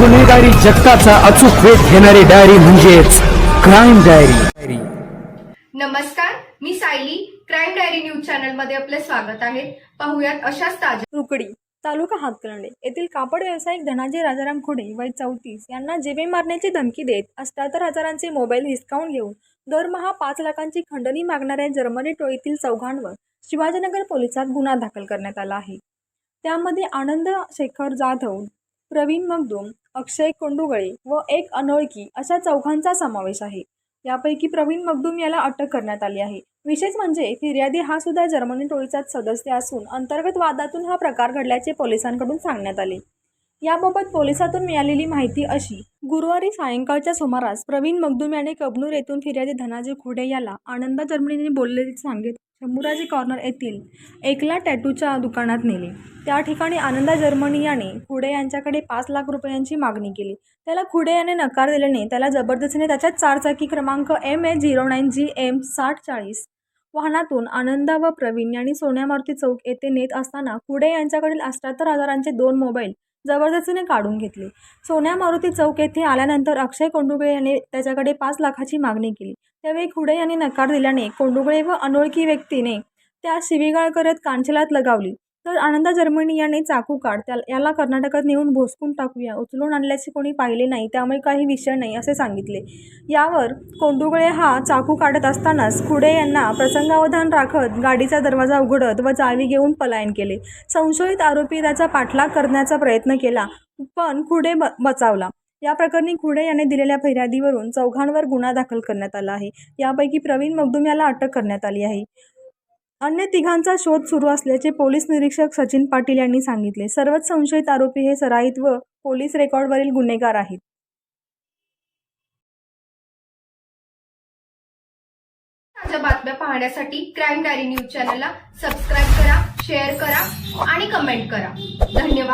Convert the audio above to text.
गुन्हेगारी जगताचा अचूक वेध घेणारी डायरी म्हणजेच क्राईम डायरी. नमस्कार मी सायली. क्राईम डायरी न्यूज चॅनलमध्ये आपले स्वागत आहे. पाहुयात अशाच ताज्या रुकडी तालुका हातकर्णे येथील कापड व्यावसायिक धनाजी राजाराम खुडे वय चौतीस यांना जीवे मारण्याची धमकी देत अष्ट्याहत्तर हजारांचे मोबाईल हिसकावून घेऊन दरमहा पाच लाखांची खंडणी मागणाऱ्या जर्मनी टोळीतील चौघांवर शिवाजीनगर पोलिसात गुन्हा दाखल करण्यात आला आहे. त्यामध्ये आनंद शेखर जाधव प्रवीण मगदूम अक्षय कोंडुगळे व एक अनोळखी अशा चौघांचा समावेश आहे. यापैकी प्रवीण मगदूम याला अटक करण्यात आली आहे. विशेष म्हणजे फिर्यादी हा सुद्धा जर्मनी टोळीचाच सदस्य असून अंतर्गत वादातून हा प्रकार घडल्याचे पोलिसांकडून सांगण्यात आले. याबाबत पोलिसातून मिळालेली माहिती अशी गुरुवारी सायंकाळच्या सुमारास प्रवीण मगदुम याने कबनूर येथून फिर्यादी धनाजी खुडे याला आनंदा जर्मनीने बोललेले सांगित शंभूराजी कॉर्नर येथील एकला टॅटूच्या दुकानात नेले. त्या ठिकाणी आनंदा जर्मनी याने खुडे यांच्याकडे पाच लाख रुपयांची मागणी केली. त्याला खुडे याने नकार दिल्याने त्याला जबरदस्तीने त्याच्या चारचाकी क्रमांक M A zero nine G M साठ चाळीस वाहनातून आनंदा व प्रवीण यांनी सोन्या मारुती चौक येथे नेत असताना खुडे यांच्याकडील अष्ट्याहत्तर हजारांचे दोन मोबाईल जबरदस्तीने काढून घेतले. सोन्या मारुती चौक येथे आल्यानंतर अक्षय कोंडुगळे याने त्याच्याकडे पाच लाखाची मागणी केली. त्यावेळी खुडे यांनी नकार दिल्याने कोंडुगळे व अनोळखी व्यक्तीने त्या शिवीगाळ करत कांचलात लगावली. तर आनंदा जर्मनी याने चाकू काढ. त्या याला कर्नाटकात नेऊन भोसकून टाकूया. उचलून आणल्याचे कोणी पाहिले नाही त्यामुळे काही विषय नाही असे सांगितले. यावर कोंडुगळे हा चाकू काढत असतानाच खुडे यांना प्रसंगावधान राखत गाडीचा दरवाजा उघडत व चावी घेऊन पलायन केले. संशयित आरोपी त्याचा पाठलाग करण्याचा प्रयत्न केला पण खुडे ब बचावला. या प्रकरणी खुडे याने दिलेल्या फिर्यादीवरून चौघांवर गुन्हा दाखल करण्यात आला आहे. यापैकी प्रवीण मगदूम याला अटक करण्यात आली आहे. अन्य तिघांचा शोध सुरू असल्याचे पोलीस निरीक्षक सचिन पाटील यांनी सांगितले. सर्वच संशयित आरोपी हे सराईत व पोलीस रेकॉर्डवरील गुन्हेगार आहेत. ताज्या बातम्या पाहण्यासाठी क्राईम डायरी न्यूज चॅनलला सबस्क्राईब करा शेअर करा आणि कमेंट करा. धन्यवाद.